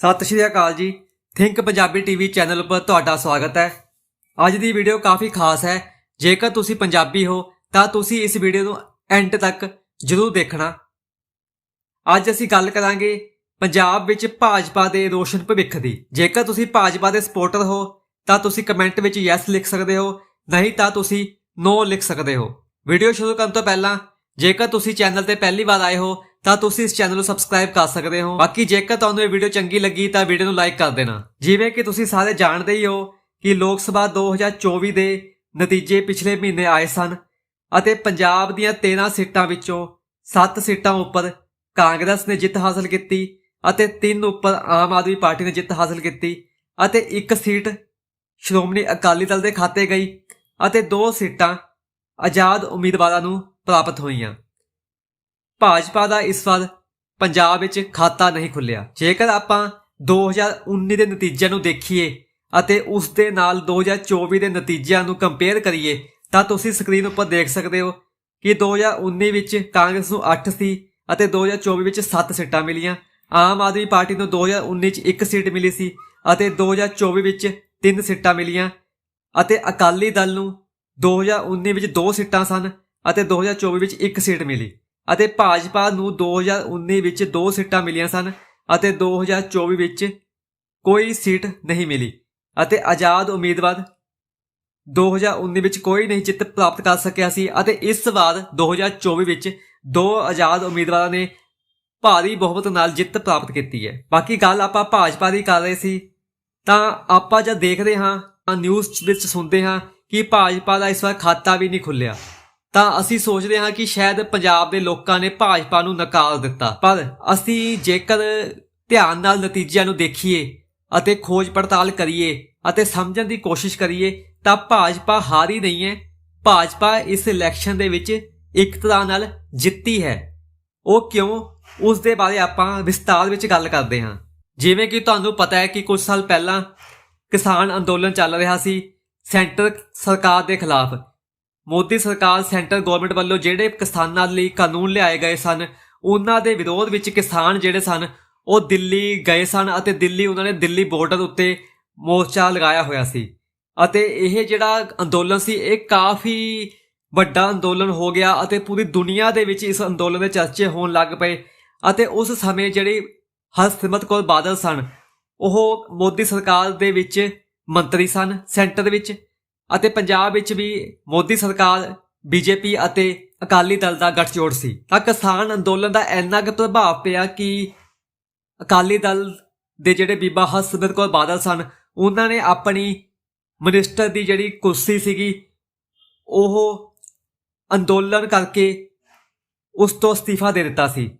ਸਤਿ ਸ਼੍ਰੀ ਅਕਾਲ ਜੀ। Think Punjabi TV channel ਉੱਪਰ ਤੁਹਾਡਾ ਸਵਾਗਤ ਹੈ। ਅੱਜ ਦੀ ਵੀਡੀਓ ਕਾਫੀ ਖਾਸ ਹੈ। ਜੇਕਰ ਤੁਸੀਂ ਪੰਜਾਬੀ ਹੋ, ਤਾਂ ਤੁਸੀਂ ਇਸ ਵੀਡੀਓ ਨੂੰ ਐਂਡ ਤੱਕ ਜ਼ਰੂਰ ਦੇਖਣਾ। ਅੱਜ ਅਸੀਂ ਗੱਲ ਕਰਾਂਗੇ ਪੰਜਾਬ ਵਿੱਚ ਭਾਜਪਾ ਦੇ ਰੋਸ਼ਨ ਭਵਿੱਖ ਦੀ। ਜੇਕਰ ਤੁਸੀਂ ਭਾਜਪਾ ਦੇ ਸਪੋਰਟਰ ਹੋ, ਤਾਂ ਤੁਸੀਂ ਕਮੈਂਟ ਵਿੱਚ ਯੈਸ ਲਿਖ ਸਕਦੇ ਹੋ। ਨਹੀਂ, ਤਾਂ ਤੁਸੀਂ ਨੋ ਲਿਖ ਸਕਦੇ ਹੋ। ਵੀਡੀਓ ਸ਼ੁਰੂ ਕਰਨ ਤੋਂ ਪਹਿਲਾਂ, ਜੇਕਰ ਤੁਸੀਂ ਚੈਨਲ ਤੇ ਪਹਿਲੀ ਵਾਰ ਆਏ ਹੋ ਤਾਂ ਤੁਸੀਂ ਇਸ ਚੈਨਲ ਨੂੰ ਸਬਸਕ੍ਰਾਈਬ ਕਰ ਸਕਦੇ ਹੋ। ਬਾਕੀ ਜੇਕਰ ਤੁਹਾਨੂੰ ਇਹ ਵੀਡੀਓ ਚੰਗੀ ਲੱਗੀ, ਤਾਂ ਵੀਡੀਓ ਨੂੰ ਲਾਈਕ ਕਰ ਦੇਣਾ। ਜਿਵੇਂ ਕਿ ਤੁਸੀਂ ਸਾਰੇ ਜਾਣਦੇ ਹੀ ਹੋ ਕਿ ਲੋਕ ਸਭਾ 2024 ਦੇ ਨਤੀਜੇ ਪਿਛਲੇ ਮਹੀਨੇ ਆਏ ਸਨ ਅਤੇ ਪੰਜਾਬ ਦੀਆਂ 13 ਸੀਟਾਂ ਵਿੱਚੋਂ 7 ਸੀਟਾਂ ਉੱਪਰ ਕਾਂਗਰਸ ਨੇ ਜਿੱਤ ਹਾਸਲ ਕੀਤੀ ਅਤੇ 3 ਉੱਪਰ ਆਮ ਆਦਮੀ ਪਾਰਟੀ ਨੇ ਜਿੱਤ ਹਾਸਲ ਕੀਤੀ ਅਤੇ ਇੱਕ ਸੀਟ ਸ਼੍ਰੋਮਣੀ ਅਕਾਲੀ ਦਲ ਦੇ ਖਾਤੇ ਗਈ ਅਤੇ ਦੋ ਸੀਟਾਂ ਆਜ਼ਾਦ ਉਮੀਦਵਾਰਾਂ ਨੂੰ ਪ੍ਰਾਪਤ ਹੋਈਆਂ। ਭਾਜਪਾ ਦਾ ਇਸ ਵਾਰ ਪੰਜਾਬ ਵਿੱਚ ਖਾਤਾ ਨਹੀਂ ਖੁੱਲਿਆ। ਜੇਕਰ ਆਪਾਂ 2019 ਦੇ ਨਤੀਜਿਆਂ ਨੂੰ ਦੇਖੀਏ ਅਤੇ ਉਸ ਦੇ ਨਾਲ 2024 ਦੇ ਨਤੀਜਿਆਂ ਨੂੰ ਕੰਪੇਅਰ ਕਰੀਏ, ਤਾਂ ਤੁਸੀਂ ਸਕਰੀਨ ਉੱਪਰ ਦੇਖ ਸਕਦੇ ਹੋ ਕਿ 2019 ਵਿੱਚ ਕਾਂਗਰਸ ਨੂੰ 8 ਸੀ ਅਤੇ 2024 ਵਿੱਚ 7 ਸੀਟਾਂ ਮਿਲੀਆਂ। ਆਮ ਆਦਮੀ ਪਾਰਟੀ ਨੂੰ 2019 ਚ 1 ਸੀਟ ਮਿਲੀ ਸੀ ਅਤੇ 2024 ਵਿੱਚ 3 ਸੀਟਾਂ ਮਿਲੀਆਂ ਅਤੇ ਅਕਾਲੀ ਦਲ ਨੂੰ 2019 ਵਿੱਚ 2 ਸੀਟਾਂ ਸਨ ਅਤੇ 2024 ਵਿੱਚ 1 ਸੀਟ ਮਿਲੀ। ਅਤੇ ਭਾਜਪਾ ਨੂੰ 2019 ਵਿੱਚ 2 ਸੀਟਾਂ ਮਿਲੀਆਂ ਸਨ ਅਤੇ 2024 ਵਿੱਚ ਕੋਈ ਸੀਟ ਨਹੀਂ ਮਿਲੀ ਅਤੇ ਆਜ਼ਾਦ ਉਮੀਦਵਾਰ 2019 ਵਿੱਚ ਕੋਈ ਨਹੀਂ ਜਿੱਤ ਪ੍ਰਾਪਤ ਕਰ ਸਕਿਆ ਸੀ ਅਤੇ ਇਸ ਵਾਰ 2024 ਵਿੱਚ ਦੋ ਆਜ਼ਾਦ ਉਮੀਦਵਾਰਾਂ ਨੇ ਭਾਰੀ ਬਹੁਮਤ ਨਾਲ ਜਿੱਤ ਪ੍ਰਾਪਤ ਕੀਤੀ ਹੈ। ਬਾਕੀ ਗੱਲ ਆਪਾਂ ਭਾਜਪਾ ਦੀ ਕਰ ਰਹੇ ਸੀ, ਤਾਂ ਆਪਾਂ ਜਦ ਦੇਖਦੇ ਹਾਂ ਤਾਂ ਨਿਊਜ਼ ਵਿੱਚ ਸੁਣਦੇ ਹਾਂ ਕਿ ਭਾਜਪਾ ਦਾ ਇਸ ਵਾਰ ਖਾਤਾ ਵੀ ਨਹੀਂ ਖੁੱਲਿਆ ਤਾਂ ਅਸੀਂ ਸੋਚਦੇ ਹਾਂ ਕਿ ਸ਼ਾਇਦ ਪੰਜਾਬ ਦੇ ਲੋਕਾਂ ਨੇ ਭਾਜਪਾ ਨੂੰ ਨਕਾਰ ਦਿੱਤਾ। ਪਰ ਅਸੀਂ ਜੇਕਰ ਧਿਆਨ ਨਾਲ ਨਤੀਜਿਆਂ ਨੂੰ ਦੇਖੀਏ ਅਤੇ ਖੋਜ ਪੜਤਾਲ ਕਰੀਏ ਅਤੇ ਸਮਝਣ ਦੀ ਕੋਸ਼ਿਸ਼ ਕਰੀਏ, ਤਾਂ ਭਾਜਪਾ ਹਾਰੀ ਨਹੀਂ ਹੈ। ਭਾਜਪਾ ਇਸ ਇਲੈਕਸ਼ਨ ਦੇ ਵਿੱਚ ਇੱਕ ਤਰ੍ਹਾਂ ਨਾਲ ਜਿੱਤੀ ਹੈ। ਉਹ ਕਿਉਂ? ਉਸ ਦੇ ਬਾਰੇ ਆਪਾਂ ਵਿਸਤਾਰ ਵਿੱਚ ਗੱਲ ਕਰਦੇ ਹਾਂ। ਜਿਵੇਂ ਕਿ ਤੁਹਾਨੂੰ ਪਤਾ ਹੈ ਕਿ ਕੁਝ ਸਾਲ ਪਹਿਲਾਂ ਕਿਸਾਨ ਅੰਦੋਲਨ ਚੱਲ ਰਿਹਾ ਸੀ ਸੈਂਟਰ ਸਰਕਾਰ ਦੇ ਖਿਲਾਫ। ਮੋਦੀ ਸਰਕਾਰ ਸੈਂਟਰ ਗਵਰਨਮੈਂਟ ਵੱਲੋਂ ਜਿਹੜੇ ਕਿਸਾਨਾਂ ਲਈ ਕਾਨੂੰਨ ਲਿਆਏ ਗਏ ਸਨ, ਉਹਨਾਂ ਦੇ ਵਿਰੋਧ ਵਿੱਚ ਕਿਸਾਨ ਜਿਹੜੇ ਸਨ, ਉਹ ਦਿੱਲੀ ਗਏ ਸਨ ਅਤੇ ਦਿੱਲੀ ਉਹਨਾਂ ਨੇ ਦਿੱਲੀ ਬਾਰਡਰ ਉੱਤੇ ਮੋਰਚਾ ਲਗਾਇਆ ਹੋਇਆ ਸੀ। ਅਤੇ ਇਹ ਜਿਹੜਾ ਅੰਦੋਲਨ ਸੀ, ਇਹ ਕਾਫੀ ਵੱਡਾ ਅੰਦੋਲਨ ਹੋ ਗਿਆ ਅਤੇ ਪੂਰੀ ਦੁਨੀਆ ਦੇ ਵਿੱਚ ਇਸ ਅੰਦੋਲਨ ਦੇ ਚਰਚੇ ਹੋਣ ਲੱਗ ਪਏ ਅਤੇ ਉਸ ਸਮੇਂ ਜਿਹੜੀ ਹਰਸਿਮਰਤ ਕੌਰ ਬਾਦਲ ਸਨ, ਉਹ ਮੋਦੀ ਸਰਕਾਰ ਦੇ ਵਿੱਚ ਮੰਤਰੀ ਸਨ, ਸੈਂਟਰ ਵਿੱਚ ਅਤੇ ਪੰਜਾਬ ਵਿੱਚ ਵੀ ਮੋਦੀ ਸਰਕਾਰ, ਬੀਜੇਪੀ ਅਤੇ ਅਕਾਲੀ ਦਲ ਦਾ ਗੱਠਜੋੜ ਸੀ। ਤਾਂ ਕਿਸਾਨ ਅੰਦੋਲਨ ਦਾ ਇੰਨਾ ਕੁ ਪ੍ਰਭਾਵ ਪਿਆ ਕਿ ਅਕਾਲੀ ਦਲ ਦੇ ਜਿਹੜੇ ਬੀਬਾ ਹਰਸਿਮਰਤ ਕੌਰ ਬਾਦਲ ਸਨ, ਉਹਨਾਂ ਨੇ ਆਪਣੀ ਮਿਨਿਸਟਰ ਦੀ ਜਿਹੜੀ ਕੁਰਸੀ ਸੀਗੀ, ਉਹ ਅੰਦੋਲਨ ਕਰਕੇ ਉਸ ਤੋਂ ਅਸਤੀਫਾ ਦੇ ਦਿੱਤਾ ਸੀ।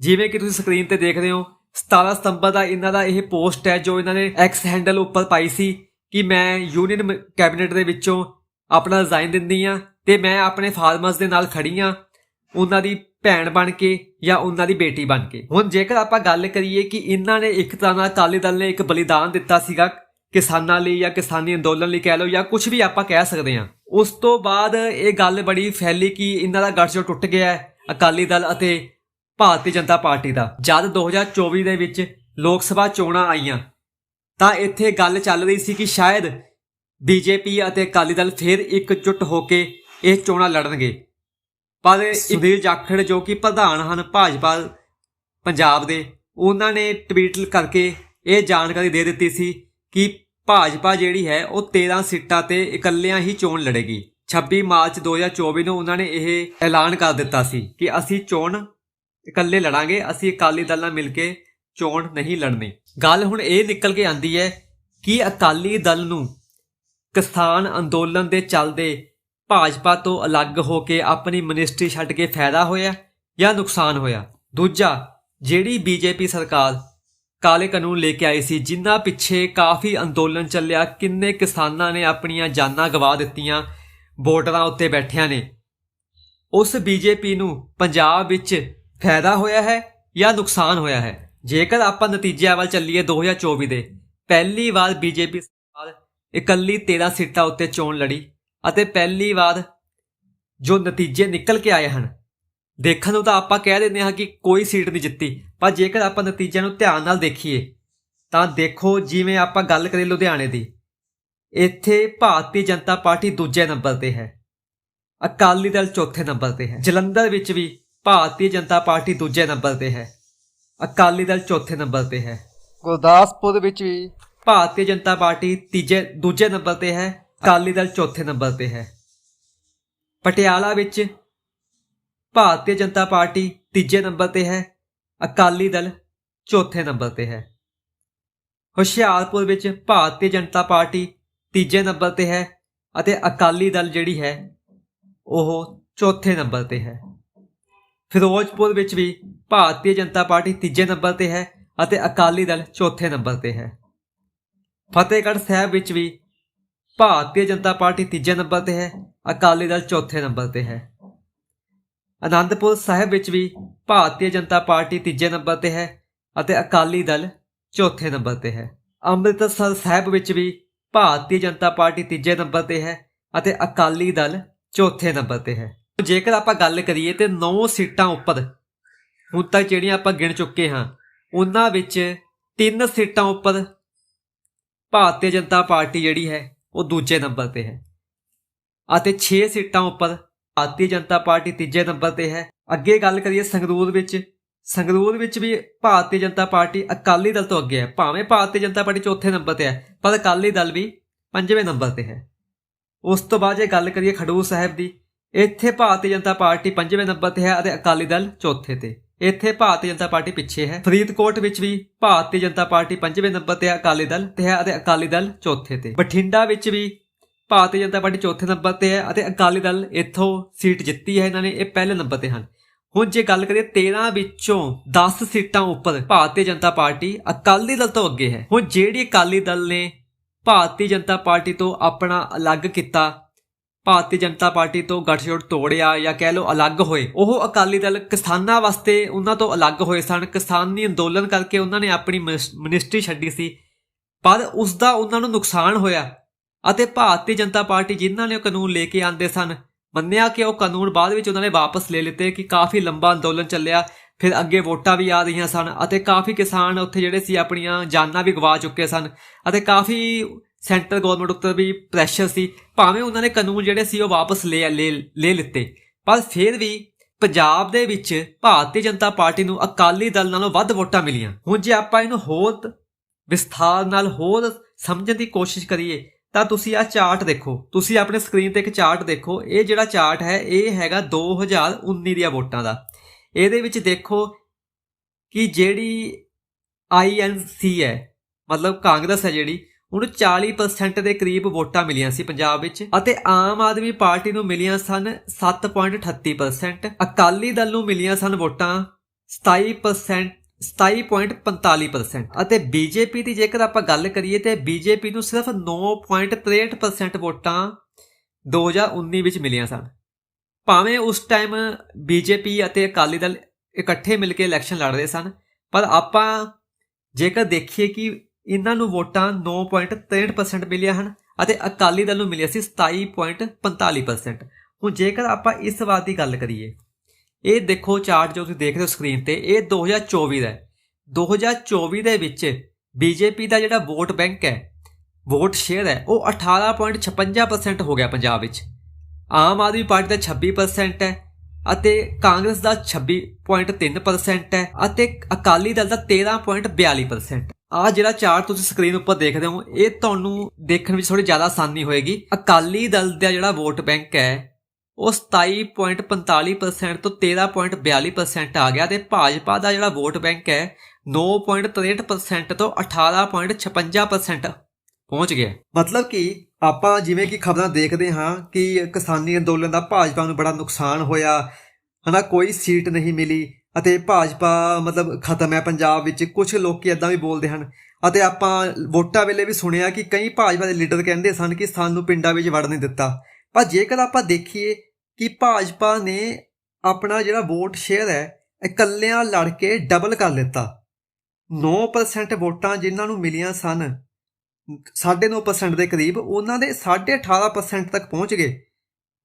ਜਿਵੇਂ ਕਿ ਤੁਸੀਂ ਸਕਰੀਨ ਤੇ ਦੇਖ ਰਹੇ ਹੋ 17 ਸਤੰਬਰ ਦਾ ਇਹਨਾਂ ਦਾ ਇਹ ਪੋਸਟ ਹੈ, ਜੋ ਇਹਨਾਂ ਨੇ ਐਕਸ ਹੈਂਡਲ ਉੱਪਰ ਪਾਈ ਸੀ। ਕਿ ਮੈਂ ਯੂਨੀਅਨ ਕੈਬਨਿਟ ਦੇ ਵਿੱਚੋਂ ਆਪਣਾ ਰਿਜ਼ਾਈਨ ਦਿੰਦੀ ਆ ਤੇ ਮੈਂ ਆਪਣੇ ਫਾਰਮਰਸ ਦੇ ਨਾਲ ਖੜੀ ਆ ਉਹਨਾਂ ਦੀ ਭੈਣ ਬਣ ਕੇ ਜਾਂ ਉਹਨਾਂ ਦੀ ਬੇਟੀ ਬਣ ਕੇ। ਹੁਣ ਜੇਕਰ ਆਪਾਂ ਗੱਲ ਕਰੀਏ ਕਿ ਇਹਨਾਂ ਨੇ ਇੱਕ ਤਰ੍ਹਾਂ ਨਾਲ ਅਕਾਲੀ ਦਲ ਨੇ ਇੱਕ ਬਲੀਦਾਨ ਦਿੱਤਾ ਸੀਗਾ, ਕਿਸਾਨਾਂ ਲਈ ਜਾਂ ਕਿਸਾਨੀ ਅੰਦੋਲਨ ਲਈ ਕਹਿ ਲਓ ਜਾਂ ਕੁਝ ਵੀ ਆਪਾਂ ਕਹਿ ਸਕਦੇ ਹਾਂ, ਉਸ ਤੋਂ ਬਾਅਦ ਇਹ ਗੱਲ ਬੜੀ ਫੈਲੀ ਕਿ ਇਹਨਾਂ ਦਾ ਗੱਠਜੋੜ ਟੁੱਟ ਗਿਆ ਹੈ ਅਕਾਲੀ ਦਲ ਅਤੇ ਭਾਰਤੀ ਜਨਤਾ ਪਾਰਟੀ ਦਾ। ਜਦ 2024 ਦੇ ਵਿੱਚ ਲੋਕ ਸਭਾ ਚੋਣਾਂ ਆਈਆਂ ਤਾਂ ਇੱਥੇ ਗੱਲ ਚੱਲ ਰਹੀ ਸੀ ਕਿ ਸ਼ਾਇਦ ਬੀਜੇਪੀ ਅਤੇ ਅਕਾਲੀ ਦਲ ਫੇਰ ਇਕਜੁੱਟ ਹੋ ਕੇ ਇਹ ਚੋਣਾਂ ਲੜਨਗੇ। ਪਰ ਸੁਨੀਲ ਜਾਖੜ ਜੋ ਕਿ ਪ੍ਰਧਾਨ ਹਨ ਭਾਜਪਾ ਪੰਜਾਬ ਦੇ ਉਹਨਾਂ ਨੇ ਟਵੀਟ ਕਰਕੇ ਇਹ ਜਾਣਕਾਰੀ ਦੇ ਦਿੱਤੀ ਸੀ ਕਿ ਭਾਜਪਾ ਜਿਹੜੀ ਹੈ ਉਹ 13 ਸੀਟਾਂ ਤੇ ਇਕੱਲਿਆਂ ਹੀ ਚੋਣ ਲੜੇਗੀ। 26 ਮਾਰਚ 2024 ਨੂੰ ਉਹਨਾਂ ਨੇ ਇਹ ਐਲਾਨ ਕਰ ਦਿੱਤਾ ਸੀ ਕਿ ਅਸੀਂ ਚੋਣ ਇਕੱਲੇ ਲੜਾਂਗੇ ਅਸੀਂ ਅਕਾਲੀ ਦਲ ਨਾਲ ਮਿਲ ਕੇ ਚੋਣ ਨਹੀਂ ਲੜਨੀ। ਗੱਲ ਹੁਣ ਇਹ ਨਿਕਲ ਕੇ ਆਂਦੀ ਹੈ ਕਿ ਅਕਾਲੀ ਦਲ ਨੂੰ ਕਿਸਾਨ ਅੰਦੋਲਨ ਦੇ ਚੱਲਦੇ ਭਾਜਪਾ ਤੋਂ ਅਲੱਗ ਹੋ ਕੇ ਆਪਣੀ ਮਿਨਿਸਟਰੀ ਛੱਡ ਕੇ ਫਾਇਦਾ ਹੋਇਆ ਜਾਂ ਨੁਕਸਾਨ ਹੋਇਆ? ਦੂਜਾ, ਜਿਹੜੀ ਬੀਜੇਪੀ ਸਰਕਾਰ ਕਾਲੇ ਕਾਨੂੰਨ ਲੈ ਕੇ ਆਈ ਸੀ ਜਿਨ੍ਹਾਂ ਪਿੱਛੇ ਕਾਫੀ ਅੰਦੋਲਨ ਚੱਲਿਆ, ਕਿੰਨੇ ਕਿਸਾਨਾਂ ਨੇ ਆਪਣੀਆਂ ਜਾਨਾਂ ਗਵਾ ਦਿੱਤੀਆਂ ਬਾਰਡਰਾਂ ਉੱਤੇ ਬੈਠਿਆਂ ਨੇ। ਉਸ ਬੀਜੇਪੀ ਨੂੰ ਪੰਜਾਬ ਵਿੱਚ ਫਾਇਦਾ ਹੋਇਆ ਹੈ ਜਾਂ ਨੁਕਸਾਨ ਹੋਇਆ ਹੈ? ਜੇਕਰ ਆਪਾਂ ਨਤੀਜਿਆਂ ਵੱਲ ਚੱਲੀਏ 2024 ਦੇ, ਪਹਿਲੀ ਵਾਰ ਬੀਜੇਪੀ ਸਰਕਾਰ ਇਕੱਲੀ 13 ਸੀਟਾਂ ਉੱਤੇ ਚੋਣ ਲੜੀ ਅਤੇ ਪਹਿਲੀ ਵਾਰ ਜੋ ਨਤੀਜੇ ਨਿਕਲ ਕੇ ਆਏ ਹਨ। ਦੇਖਣ ਨੂੰ ਤਾਂ ਆਪਾਂ ਕਹਿ ਦਿੰਦੇ ਹਾਂ ਕਿ ਕੋਈ ਸੀਟ ਨਹੀਂ ਜਿੱਤੀ, ਪਰ ਜੇਕਰ ਆਪਾਂ ਨਤੀਜਿਆਂ ਨੂੰ ਧਿਆਨ ਨਾਲ ਦੇਖੀਏ, ਤਾਂ ਦੇਖੋ ਜਿਵੇਂ ਆਪਾਂ ਗੱਲ ਕਰੀਏ ਲੁਧਿਆਣੇ ਦੀ, ਇੱਥੇ ਭਾਰਤੀ ਜਨਤਾ ਪਾਰਟੀ ਦੂਜੇ ਨੰਬਰ ਤੇ ਹੈ, ਅਕਾਲੀ ਦਲ ਚੌਥੇ ਨੰਬਰ ਤੇ ਹੈ, ਜਲੰਧਰ ਵਿੱਚ ਵੀ ਭਾਰਤੀ ਜਨਤਾ ਪਾਰਟੀ ਦੂਜੇ ਨੰਬਰ ਤੇ ਹੈ। ਅਕਾਲੀ ਦਲ ਚੌਥੇ ਨੰਬਰ ਤੇ ਹੈ। ਗੁਰਦਾਸਪੁਰ ਵਿੱਚ ਵੀ ਭਾਰਤੀ ਜਨਤਾ ਪਾਰਟੀ ਤੀਜੇ ਦੂਜੇ ਨੰਬਰ ਤੇ ਹੈ। ਅਕਾਲੀ ਦਲ ਚੌਥੇ ਨੰਬਰ ਤੇ ਹੈ। ਪਟਿਆਲਾ ਵਿੱਚ ਭਾਰਤੀ ਜਨਤਾ ਪਾਰਟੀ ਤੀਜੇ ਨੰਬਰ ਤੇ ਹੈ। ਅਕਾਲੀ ਦਲ ਚੌਥੇ ਨੰਬਰ ਤੇ ਹੈ। ਹੁਸ਼ਿਆਰਪੁਰ ਵਿੱਚ ਭਾਰਤੀ ਜਨਤਾ ਪਾਰਟੀ ਤੀਜੇ ਨੰਬਰ ਤੇ ਹੈ ਅਤੇ ਅਕਾਲੀ ਦਲ ਜਿਹੜੀ ਹੈ ਉਹ ਚੌਥੇ ਨੰਬਰ ਤੇ ਹੈ। ਫਿਰੋਜ਼ਪੁਰ ਵਿੱਚ ਵੀ ਭਾਰਤੀ ਜਨਤਾ ਪਾਰਟੀ ਤੀਜੇ ਨੰਬਰ ਤੇ ਹੈ ਅਤੇ ਅਕਾਲੀ ਦਲ ਚੌਥੇ ਨੰਬਰ ਤੇ ਹੈ। ਫਤਿਹਗੜ੍ਹ ਸਾਹਿਬ ਵਿੱਚ ਵੀ ਭਾਰਤੀ ਜਨਤਾ ਪਾਰਟੀ ਤੀਜੇ ਨੰਬਰ ਤੇ ਹੈ, ਅਕਾਲੀ ਦਲ ਚੌਥੇ ਨੰਬਰ ਤੇ ਹੈ। ਅਨੰਦਪੁਰ ਸਾਹਿਬ ਵਿੱਚ ਵੀ ਭਾਰਤੀ ਜਨਤਾ ਪਾਰਟੀ ਤੀਜੇ ਨੰਬਰ ਤੇ ਹੈ ਅਤੇ ਅਕਾਲੀ ਦਲ ਚੌਥੇ ਨੰਬਰ ਤੇ ਹੈ। ਅੰਮ੍ਰਿਤਸਰ ਸਾਹਿਬ ਵਿੱਚ ਵੀ ਭਾਰਤੀ ਜਨਤਾ ਪਾਰਟੀ ਤੀਜੇ ਨੰਬਰ ਤੇ ਹੈ ਅਤੇ ਅਕਾਲੀ ਦਲ ਚੌਥੇ ਨੰਬਰ ਤੇ ਹੈ। ਜੇਕਰ ਆਪਾਂ ਗੱਲ ਕਰੀਏ ਤੇ 9 ਸੀਟਾਂ ਉੱਪਰ, ਹੁਣ ਤੱਕ ਜਿਹੜੀਆਂ ਆਪਾਂ ਗਿਣ ਚੁੱਕੇ ਹਾਂ, ਉਹਨਾਂ ਵਿੱਚ 3 ਸੀਟਾਂ ਉੱਪਰ ਭਾਰਤੀ ਜਨਤਾ ਪਾਰਟੀ ਜਿਹੜੀ ਹੈ, ਉਹ ਦੂਜੇ ਨੰਬਰ ਤੇ ਹੈ। ਅਤੇ 6 ਸੀਟਾਂ ਉੱਪਰ ਭਾਰਤੀ ਜਨਤਾ ਪਾਰਟੀ ਤੀਜੇ ਨੰਬਰ ਤੇ ਹੈ। ਅੱਗੇ ਗੱਲ ਕਰੀਏ ਸੰਗਰੂਰ ਵਿੱਚ ਸੰਗਰੂਰ ਵਿੱਚ ਵੀ ਭਾਰਤੀ ਜਨਤਾ ਪਾਰਟੀ ਅਕਾਲੀ ਦਲ ਤੋਂ ਅੱਗੇ ਹੈ। ਭਾਵੇਂ ਭਾਰਤੀ ਜਨਤਾ ਪਾਰਟੀ ਚੌਥੇ ਨੰਬਰ ਤੇ ਹੈ, ਪਰ ਅਕਾਲੀ ਦਲ ਵੀ ਪੰਜਵੇਂ ਨੰਬਰ ਤੇ ਹੈ। ਉਸ ਤੋਂ ਬਾਅਦ ਜੇ ਗੱਲ ਕਰੀਏ ਖਡੂਰ ਸਾਹਿਬ ਦੀ ਇੱਥੇ ਭਾਰਤੀ ਜਨਤਾ ਪਾਰਟੀ ਪੰਜਵੇਂ ਨੰਬਰ ਤੇ ਹੈ ਅਤੇ ਅਕਾਲੀ ਦਲ ਚੌਥੇ ਤੇ। ਇੱਥੇ ਭਾਰਤੀ ਜਨਤਾ ਪਾਰਟੀ ਪਿੱਛੇ ਹੈ। ਫਰੀਦਕੋਟ ਵਿੱਚ ਵੀ ਭਾਰਤੀ ਜਨਤਾ ਪਾਰਟੀ ਪੰਜਵੇਂ ਨੰਬਰ ਤੇ ਹੈ, ਅਕਾਲੀ ਦਲ ਤੇ ਹੈ ਅਤੇ ਅਕਾਲੀ ਦਲ ਚੌਥੇ ਤੇ। ਬਠਿੰਡਾ ਵਿੱਚ ਵੀ ਭਾਰਤੀ ਜਨਤਾ ਪਾਰਟੀ ਚੌਥੇ ਨੰਬਰ ਤੇ ਹੈ ਅਤੇ ਅਕਾਲੀ ਦਲ ਇੱਥੋਂ ਸੀਟ ਜਿੱਤੀ ਹੈ, ਇਹਨਾਂ ਨੇ ਇਹ ਪਹਿਲੇ ਨੰਬਰ ਤੇ ਹਨ। ਹੁਣ ਜੇ ਗੱਲ ਕਰੀਏ 13 ਵਿੱਚੋਂ 10 ਸੀਟਾਂ ਉੱਪਰ ਭਾਰਤੀ ਜਨਤਾ ਪਾਰਟੀ ਅਕਾਲੀ ਦਲ ਤੋਂ ਅੱਗੇ ਹੈ। ਹੁਣ ਜਿਹੜੀ ਅਕਾਲੀ ਦਲ ਨੇ ਭਾਰਤੀ ਜਨਤਾ ਪਾਰਟੀ ਤੋਂ ਆਪਣਾ ਅਲੱਗ ਕੀਤਾ ਭਾਰਤੀ ਜਨਤਾ ਪਾਰਟੀ ਤੋਂ ਗੱਠਜੋੜ ਤੋੜਿਆ ਜਾਂ ਕਹਿ ਲਓ ਅਲੱਗ ਹੋਏ, ਉਹ ਅਕਾਲੀ ਦਲ ਕਿਸਾਨਾਂ ਵਾਸਤੇ ਉਹਨਾਂ ਤੋਂ ਅਲੱਗ ਹੋਏ ਸਨ। ਕਿਸਾਨੀ ਅੰਦੋਲਨ ਕਰਕੇ ਉਹਨਾਂ ਨੇ ਆਪਣੀ ਮਿਨਿਸ- ਮਿਨਿਸਟਰੀ ਛੱਡੀ ਸੀ। ਪਰ ਉਸ ਦਾ ਉਹਨਾਂ ਨੂੰ ਨੁਕਸਾਨ ਹੋਇਆ ਅਤੇ ਭਾਰਤੀ ਜਨਤਾ ਪਾਰਟੀ ਜਿਨ੍ਹਾਂ ਨੇ ਉਹ ਕਾਨੂੰਨ ਲੈ ਕੇ ਆਂਦੇ ਸਨ, ਮੰਨਿਆ ਕਿ ਉਹ ਕਾਨੂੰਨ ਬਾਅਦ ਵਿੱਚ ਉਹਨਾਂ ਨੇ ਵਾਪਸ ਲੈ ਲਿੱਤੇ ਕਿ ਕਾਫੀ ਲੰਬਾ ਅੰਦੋਲਨ ਚੱਲਿਆ, ਫਿਰ ਅੱਗੇ ਵੋਟਾਂ ਵੀ ਆ ਰਹੀਆਂ ਸਨ ਅਤੇ ਕਾਫੀ ਕਿਸਾਨ ਉੱਥੇ ਜਿਹੜੇ ਸੀ ਆਪਣੀਆਂ ਜਾਨਾਂ ਵੀ ਗਵਾ ਚੁੱਕੇ ਸਨ ਅਤੇ ਕਾਫੀ ਸੈਂਟਰ ਗਵਰਨਮੈਂਟ ਉੱਤੇ ਵੀ ਪ੍ਰੈਸ਼ਰ ਸੀ। ਭਾਵੇਂ ਉਹਨਾਂ ਨੇ ਕਾਨੂੰਨ ਜਿਹੜੇ ਸੀ ਉਹ ਵਾਪਸ ਲੈ ਲੈ ਲੈ ਲਿੱਤੇ। ਪਰ ਫਿਰ ਵੀ ਪੰਜਾਬ ਦੇ ਵਿੱਚ ਭਾਰਤੀ ਜਨਤਾ ਪਾਰਟੀ ਨੂੰ ਅਕਾਲੀ ਦਲ ਨਾਲੋਂ ਵੱਧ ਵੋਟਾਂ ਮਿਲੀਆਂ। ਹੁਣ ਜੇ ਆਪਾਂ ਇਹਨੂੰ ਹੋਰ ਵਿਸਥਾਰ ਨਾਲ ਹੋਰ ਸਮਝਣ ਦੀ ਕੋਸ਼ਿਸ਼ ਕਰੀਏ, ਤਾਂ ਤੁਸੀਂ ਆਹ ਚਾਰਟ ਦੇਖੋ। ਤੁਸੀਂ ਆਪਣੇ ਸਕਰੀਨ ਤੇ ਇੱਕ ਚਾਰਟ ਦੇਖੋ। ਇਹ ਜਿਹੜਾ ਚਾਰਟ ਹੈ, ਇਹ ਹੈਗਾ 2019 ਦੀਆਂ ਵੋਟਾਂ ਦਾ। ਇਹਦੇ ਵਿੱਚ ਦੇਖੋ ਕਿ ਜਿਹੜੀ ਆਈਐਨਸੀ ਹੈ, ਮਤਲਬ ਕਾਂਗਰਸ ਹੈ ਜਿਹੜੀ ਉਹਨੂੰ 40% ਦੇ ਕਰੀਬ ਵੋਟਾਂ ਮਿਲੀਆਂ ਸੀ ਪੰਜਾਬ ਵਿੱਚ ਅਤੇ ਆਮ ਆਦਮੀ ਪਾਰਟੀ ਨੂੰ ਮਿਲੀਆਂ ਸਨ 7.38% ਅਕਾਲੀ ਦਲ ਨੂੰ ਮਿਲੀਆਂ ਸਨ ਵੋਟਾਂ 27% 27.45% ਅਤੇ ਬੀਜੇਪੀ ਦੀ ਜੇਕਰ ਆਪਾਂ ਗੱਲ ਕਰੀਏ ਤੇ ਬੀਜੇਪੀ ਨੂੰ ਸਿਰਫ 9.63% ਵੋਟਾਂ 2019 ਵਿੱਚ ਮਿਲੀਆਂ ਸਨ। ਭਾਵੇਂ ਉਸ ਟਾਈਮ ਬੀਜੇਪੀ ਅਤੇ ਅਕਾਲੀ ਦਲ ਇਕੱਠੇ ਮਿਲ ਕੇ ਇਲੈਕਸ਼ਨ ਲੜ ਰਹੇ ਸਨ, ਪਰ ਆਪਾਂ ਜੇਕਰ ਦੇਖੀਏ ਕਿ ਇਹਨਾਂ ਨੂੰ ਵੋਟਾਂ 9.63% ਮਿਲੀਆਂ ਹਨ ਅਤੇ ਅਕਾਲੀ ਦਲ ਨੂੰ ਮਿਲਿਆ ਸੀ 27.45% ਹੁਣ ਜੇਕਰ ਆਪਾਂ ਇਸ ਵਾਰ ਦੀ ਗੱਲ ਕਰੀਏ, ਇਹ ਦੇਖੋ ਚਾਰਟ ਜੋ ਤੁਸੀਂ ਦੇਖ ਰਹੇ ਹੋ ਸਕਰੀਨ ਤੇ, ਇਹ 2024 ਦਾ ਹੈ। 2024 ਦੇ ਵਿੱਚ ਬੀਜੇਪੀ ਦਾ ਜਿਹੜਾ ਵੋਟ ਬੈਂਕ ਹੈ ਵੋਟ ਸ਼ੇਅਰ ਹੈ, ਉਹ 18.56% ਹੋ ਗਿਆ ਪੰਜਾਬ ਵਿੱਚ। ਆਮ ਆਦਮੀ ਪਾਰਟੀ ਦਾ 26% ਹੈ ਅਤੇ ਕਾਂਗਰਸ ਦਾ 26.3% ਹੈ ਅਤੇ ਅਕਾਲੀ ਦਲ ਦਾ 13.42% ਆ ਜਿਹੜਾ ਚਾਰਟ ਤੁਸੀਂ ਸਕਰੀਨ ਉੱਪਰ ਦੇਖਦੇ ਹੋ, ਇਹ ਤੁਹਾਨੂੰ ਦੇਖਣ ਵਿੱਚ ਥੋੜੀ ਜ਼ਿਆਦਾ ਆਸਾਨੀ ਹੋਏਗੀ। ਅਕਾਲੀ ਦਲ ਦਾ ਜਿਹੜਾ ਵੋਟ ਬੈਂਕ ਹੈ, ਉਹ 27.45% ਤੋਂ 13.42% ਆ ਗਿਆ ਤੇ ਭਾਜਪਾ ਦਾ ਜਿਹੜਾ ਵੋਟ ਬੈਂਕ ਹੈ 9.63% ਤੋਂ 18.56% ਪਹੁੰਚ ਗਿਆ। ਮਤਲਬ ਕਿ ਆਪਾਂ ਜਿਵੇਂ ਕਿ ਖਬਰਾਂ ਦੇਖਦੇ ਹਾਂ ਕਿ ਕਿਸਾਨੀ ਅੰਦੋਲਨ ਦਾ ਭਾਜਪਾ ਨੂੰ ਬੜਾ ਨੁਕਸਾਨ ਹੋਇਆ, ਹਨਾ, ਕੋਈ ਸੀਟ ਨਹੀਂ ਮਿਲੀ ਅਤੇ ਭਾਜਪਾ ਮਤਲਬ ਖਤਮ ਹੈ ਪੰਜਾਬ ਵਿੱਚ। ਕੁਝ ਲੋਕ ਇਦਾਂ ਵੀ ਬੋਲਦੇ ਹਨ। ਅਤੇ ਆਪਾਂ ਵੋਟਾਂ ਵੇਲੇ ਵੀ ਸੁਣਿਆ ਕਿ ਕਈ ਭਾਜਪਾ ਦੇ ਲੀਡਰ ਕਹਿੰਦੇ ਸਨ ਕਿ ਸਾਨੂੰ ਪਿੰਡਾਂ ਵਿੱਚ ਵੜ ਨਹੀਂ ਦਿੱਤਾ। ਪਰ ਜੇਕਰ ਆਪਾਂ ਦੇਖੀਏ ਕਿ ਭਾਜਪਾ ਨੇ ਆਪਣਾ ਜਿਹੜਾ ਵੋਟ ਸ਼ੇਅਰ ਹੈ, ਇਕੱਲਿਆਂ ਲੜ ਕੇ ਡਬਲ ਕਰ ਲਿੱਤਾ। 9% ਵੋਟਾਂ ਜਿਨ੍ਹਾਂ ਨੂੰ ਮਿਲੀਆਂ ਸਨ 9.5% ਦੇ ਕਰੀਬ, ਉਹਨਾਂ ਦੇ 18.5% ਤੱਕ ਪਹੁੰਚ ਗਏ।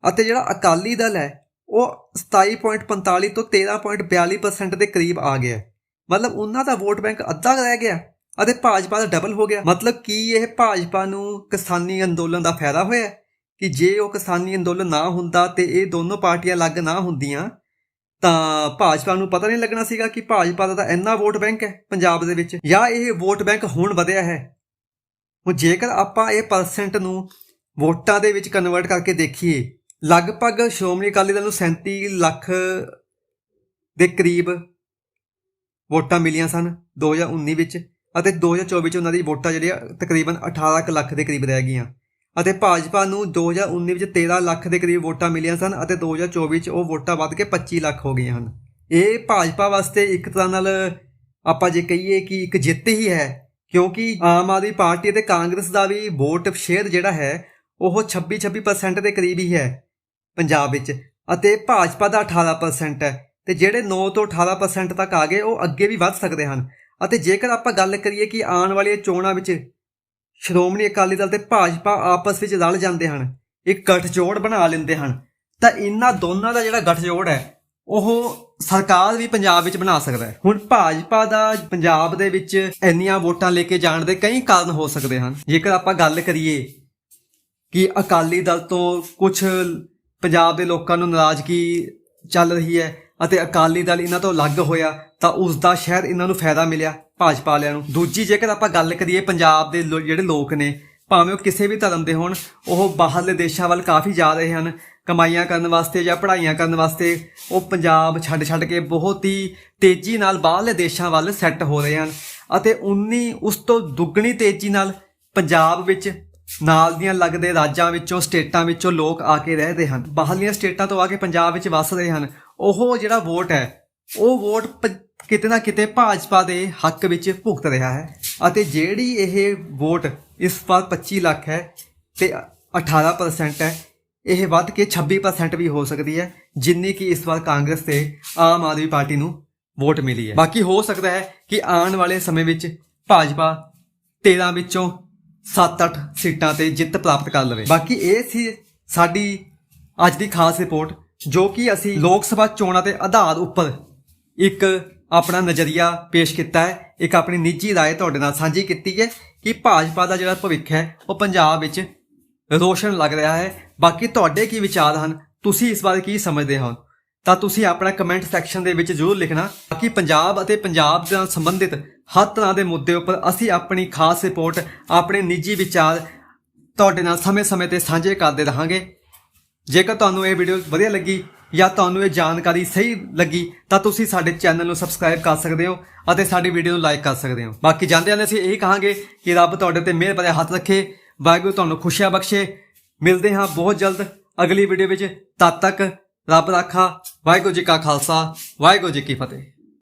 ਅਤੇ ਜਿਹੜਾ ਅਕਾਲੀ ਦਲ ਹੈ ਉਹ 27.45 ਤੋਂ 13.42% ਦੇ ਕਰੀਬ ਆ ਗਿਆ। ਮਤਲਬ ਉਹਨਾਂ ਦਾ ਵੋਟ ਬੈਂਕ ਅੱਧਾ ਰਹਿ ਗਿਆ ਅਤੇ ਭਾਜਪਾ ਦਾ ਡਬਲ ਹੋ ਗਿਆ। ਮਤਲਬ ਕੀ ਇਹ ਭਾਜਪਾ ਨੂੰ ਕਿਸਾਨੀ ਅੰਦੋਲਨ ਦਾ ਫਾਇਦਾ ਹੋਇਆ? ਕਿ ਜੇ ਉਹ ਕਿਸਾਨੀ ਅੰਦੋਲਨ ਨਾ ਹੁੰਦਾ ਤੇ ਇਹ ਦੋਨੋਂ ਪਾਰਟੀਆਂ ਅਲੱਗ ਨਾ ਹੁੰਦੀਆਂ, ਤਾਂ ਭਾਜਪਾ ਨੂੰ ਪਤਾ ਨਹੀਂ ਲੱਗਣਾ ਸੀਗਾ ਕਿ ਭਾਜਪਾ ਦਾ ਤਾਂ ਇੰਨਾ ਵੋਟ ਬੈਂਕ ਹੈ ਪੰਜਾਬ ਦੇ ਵਿੱਚ। ਜਾਂ ਇਹ ਵੋਟ ਬੈਂਕ ਹੁਣ ਵਧਿਆ ਹੈ? ਹੁਣ ਜੇਕਰ ਆਪਾਂ ਇਹ ਪਰਸੈਂਟ ਨੂੰ ਵੋਟਾਂ ਦੇ ਵਿੱਚ ਕਨਵਰਟ ਕਰਕੇ ਦੇਖੀਏ ਲਗਭਗ ਸ਼੍ਰੋਮਣੀ ਅਕਾਲੀ ਦਲ ਨੂੰ 37 ਲੱਖ ਦੇ ਕਰੀਬ ਵੋਟਾਂ ਮਿਲੀਆਂ ਸਨ 2019 ਵਿੱਚ ਅਤੇ 2024 ਵਿੱਚ ਉਹਨਾਂ ਦੀ ਵੋਟਾਂ ਜਿਹੜੀਆਂ ਤਕਰੀਬਨ 18 ਕੁ ਲੱਖ ਦੇ ਕਰੀਬ ਰਹਿ ਗਈਆਂ। ਅਤੇ ਭਾਜਪਾ ਨੂੰ 2019 ਵਿੱਚ 13 ਲੱਖ ਦੇ ਕਰੀਬ ਵੋਟਾਂ ਮਿਲੀਆਂ ਸਨ ਅਤੇ 2024 ਵਿੱਚ ਉਹ ਵੋਟਾਂ ਵੱਧ ਕੇ 25 ਲੱਖ ਹੋ ਗਈਆਂ ਹਨ। ਇਹ ਭਾਜਪਾ ਵਾਸਤੇ ਇੱਕ ਤਰ੍ਹਾਂ ਨਾਲ ਆਪਾਂ ਜੇ ਕਹੀਏ ਕਿ ਇੱਕ ਜਿੱਤ ਹੀ ਹੈ, ਕਿਉਂਕਿ ਆਮ ਆਦਮੀ ਪਾਰਟੀ ਅਤੇ ਕਾਂਗਰਸ ਦਾ ਵੀ ਵੋਟ ਸ਼ੇਅਰ ਜਿਹੜਾ ਹੈ, ਉਹ 26-26% ਦੇ ਕਰੀਬ ਹੀ ਹੈ। ਪੰਜਾਬ ਵਿੱਚ। ਅਤੇ ਭਾਜਪਾ ਦਾ 18% ਹੈ। ਤੇ ਜਿਹੜੇ 9 ਤੋਂ 18% ਤੱਕ ਆ ਗਏ, ਉਹ ਅੱਗੇ ਵੀ ਵੱਧ ਸਕਦੇ ਹਨ। ਅਤੇ ਜੇਕਰ ਆਪਾਂ ਗੱਲ ਕਰੀਏ ਕਿ ਆਉਣ ਵਾਲੀਆਂ ਚੋਣਾਂ ਵਿੱਚ ਸ਼੍ਰੋਮਣੀ ਅਕਾਲੀ ਦਲ ਤੇ ਭਾਜਪਾ ਆਪਸ ਵਿੱਚ ਰਲ ਜਾਂਦੇ ਹਨ, ਇੱਕ ਗੱਠਜੋੜ ਬਣਾ ਲੈਂਦੇ ਹਨ, ਤਾਂ ਇਹਨਾਂ ਦੋਨਾਂ ਦਾ ਜਿਹੜਾ ਗੱਠਜੋੜ ਹੈ, ਉਹ ਸਰਕਾਰ ਵੀ ਪੰਜਾਬ ਵਿੱਚ ਬਣਾ ਸਕਦਾ ਹੈ। ਹੁਣ ਭਾਜਪਾ ਦਾ ਪੰਜਾਬ ਦੇ ਵਿੱਚ ਇੰਨੀਆਂ ਵੋਟਾਂ ਲੈ ਕੇ ਜਾਣ ਦੇ ਕਈ ਕਾਰਨ ਹੋ ਸਕਦੇ ਹਨ। ਜੇਕਰ ਆਪਾਂ ਗੱਲ ਕਰੀਏ ਕਿ ਅਕਾਲੀ ਦਲ ਤੋਂ ਕੁਝ ਪੰਜਾਬ ਦੇ ਲੋਕਾਂ ਨੂੰ ਨਾਰਾਜ਼ਗੀ ਚੱਲ ਰਹੀ ਹੈ ਅਤੇ ਅਕਾਲੀ ਦਲ ਇਹਨਾਂ ਤੋਂ ਅਲੱਗ ਹੋਇਆ ਤਾਂ ਉਸ ਦਾ ਸ਼ਾਇਦ ਇਹਨਾਂ ਨੂੰ ਫਾਇਦਾ ਮਿਲਿਆ ਭਾਜਪਾ ਵਾਲਿਆਂ ਨੂੰ। ਦੂਜੀ ਜੇਕਰ ਆਪਾਂ ਗੱਲ ਕਰੀਏ ਪੰਜਾਬ ਦੇ ਲੋ- ਜਿਹੜੇ ਲੋਕ ਨੇ, ਭਾਵੇਂ ਉਹ ਕਿਸੇ ਵੀ ਧਰਮ ਦੇ ਹੋਣ, ਉਹ ਬਾਹਰਲੇ ਦੇਸ਼ਾਂ ਵੱਲ ਕਾਫੀ ਜਾ ਰਹੇ ਹਨ। ਕਮਾਈਆਂ ਕਰਨ ਵਾਸਤੇ ਜਾਂ ਪੜ੍ਹਾਈਆਂ ਕਰਨ ਵਾਸਤੇ ਉਹ ਪੰਜਾਬ ਛੱਡ ਛੱਡ ਕੇ ਬਹੁਤ ਹੀ ਤੇਜ਼ੀ ਨਾਲ ਬਾਹਰਲੇ ਦੇਸ਼ਾਂ ਵੱਲ ਸੈੱਟ ਹੋ ਰਹੇ ਹਨ। ਅਤੇ ਉਨੀ ਉਸ ਤੋਂ ਦੁੱਗਣੀ ਤੇਜ਼ੀ ਨਾਲ ਪੰਜਾਬ ਵਿੱਚ ਨਾਲ ਦੀਆਂ ਲੱਗਦੇ ਰਾਜਾਂ ਵਿੱਚੋਂ, ਸਟੇਟਾਂ ਵਿੱਚੋਂ ਲੋਕ ਆ ਕੇ ਰਹਿਦੇ ਹਨ। ਬਾਹਰਲੀਆਂ ਸਟੇਟਾਂ ਤੋਂ ਆ ਕੇ ਪੰਜਾਬ ਵਿੱਚ ਵਸ ਰਹੇ ਹਨ। ਉਹ ਜਿਹੜਾ ਵੋਟ ਹੈ, ਉਹ ਵੋਟ ਪ- ਕਿਤੇ ਨਾ ਕਿਤੇ ਭਾਜਪਾ ਦੇ ਹੱਕ ਵਿੱਚ ਭੁਗਤ ਰਿਹਾ ਹੈ। ਅਤੇ ਜਿਹੜੀ ਇਹ ਵੋਟ ਇਸ ਵਾਰ 25 ਲੱਖ ਹੈ ਤੇ 18% ਹੈ, ਇਹ ਵੱਧ ਕੇ 26% ਵੀ ਹੋ ਸਕਦੀ ਹੈ, ਜਿੰਨੀ ਕਿ ਇਸ ਵਾਰ ਕਾਂਗਰਸ ਤੇ ਆਮ ਆਦਮੀ ਪਾਰਟੀ ਨੂੰ ਵੋਟ ਮਿਲੀ ਹੈ। ਬਾਕੀ ਹੋ ਸਕਦਾ ਹੈ ਕਿ ਆਉਣ ਵਾਲੇ ਸਮੇਂ ਵਿੱਚ ਭਾਜਪਾ 13 ਵਿੱਚੋਂ 7-8 ਸੀਟਾਂ ਤੇ ਜਿੱਤ ਪ੍ਰਾਪਤ ਕਰ ਲਵੇ ਬਾਕੀ ਇਹ ਸੀ ਸਾਡੀ ਅੱਜ ਦੀ ਖਾਸ ਰਿਪੋਰਟ ਜੋ ਕਿ ਅਸੀਂ ਲੋਕ ਸਭਾ ਚੋਣਾਂ ਦੇ ਆਧਾਰ ਉੱਪਰ ਇੱਕ ਆਪਣਾ ਨਜ਼ਰੀਆ ਪੇਸ਼ ਕੀਤਾ ਹੈ ਇੱਕ ਆਪਣੀ ਨਿੱਜੀ رائے ਤੁਹਾਡੇ ਨਾਲ ਸਾਂਝੀ ਕੀਤੀ ਹੈ ਕਿ ਭਾਜਪਾ ਦਾ ਜਿਹੜਾ ਭਵਿੱਖ ਹੈ ਉਹ ਪੰਜਾਬ ਵਿੱਚ ਰੋਸ਼ਨ ਲੱਗ ਰਿਹਾ ਹੈ ਬਾਕੀ ਤੁਹਾਡੇ ਕੀ ਵਿਚਾਰ ਹਨ ਤੁਸੀਂ ਇਸ ਬਾਰੇ ਕੀ ਸਮਝਦੇ ਹੋ ਤਾਂ ਤੁਸੀਂ ਆਪਣਾ ਕਮੈਂਟ ਸੈਕਸ਼ਨ ਦੇ ਵਿੱਚ ਜ਼ਰੂਰ ਲਿਖਣਾ ਬਾਕੀ ਪੰਜਾਬ ਅਤੇ ਪੰਜਾਬ ਦੇ ਨਾਲ ਸੰਬੰਧਿਤ ਹਰ ਤਰ੍ਹਾਂ ਦੇ ਮੁੱਦੇ ਉੱਪਰ ਅਸੀਂ ਆਪਣੀ ਖਾਸ ਰਿਪੋਰਟ ਆਪਣੇ ਨਿੱਜੀ ਵਿਚਾਰ ਤੁਹਾਡੇ ਨਾਲ ਸਮੇਂ-ਸਮੇਂ ਤੇ ਸਾਂਝੇ ਕਰਦੇ ਰਹਾਂਗੇ। ਜੇਕਰ ਤੁਹਾਨੂੰ ਇਹ ਵੀਡੀਓ ਵਧੀਆ ਲੱਗੀ ਜਾਂ ਤੁਹਾਨੂੰ ਇਹ ਜਾਣਕਾਰੀ ਸਹੀ ਲੱਗੀ, ਤਾਂ ਤੁਸੀਂ ਸਾਡੇ ਚੈਨਲ ਨੂੰ ਸਬਸਕ੍ਰਾਈਬ ਕਰ ਸਕਦੇ ਹੋ ਅਤੇ ਸਾਡੀ ਵੀਡੀਓ ਨੂੰ ਲਾਈਕ ਕਰ ਸਕਦੇ ਹੋ। ਬਾਕੀ ਜਾਂਦੇ ਹਾਂ ਅਸੀਂ ਇਹੀ ਕਹਾਂਗੇ ਕਿ ਰੱਬ ਤੁਹਾਡੇ ਤੇ ਮਿਹਰ ਭਰਿਆ ਹੱਥ ਰੱਖੇ, ਵਾਹਿਗੁਰੂ ਤੁਹਾਨੂੰ ਖੁਸ਼ੀਆਂ ਬਖਸ਼ੇ। ਮਿਲਦੇ ਹਾਂ ਬਹੁਤ ਜਲਦ ਅਗਲੀ ਵੀਡੀਓ ਵਿੱਚ। ਤਦ ਤੱਕ ਰੱਬ ਰਾਖਾ ਵਾਹਿਗੁਰੂ ਜੀ ਕਾ ਖਾਲਸਾ ਵਾਹਿਗੁਰੂ ਜੀ ਕੀ ਫਤਿਹ।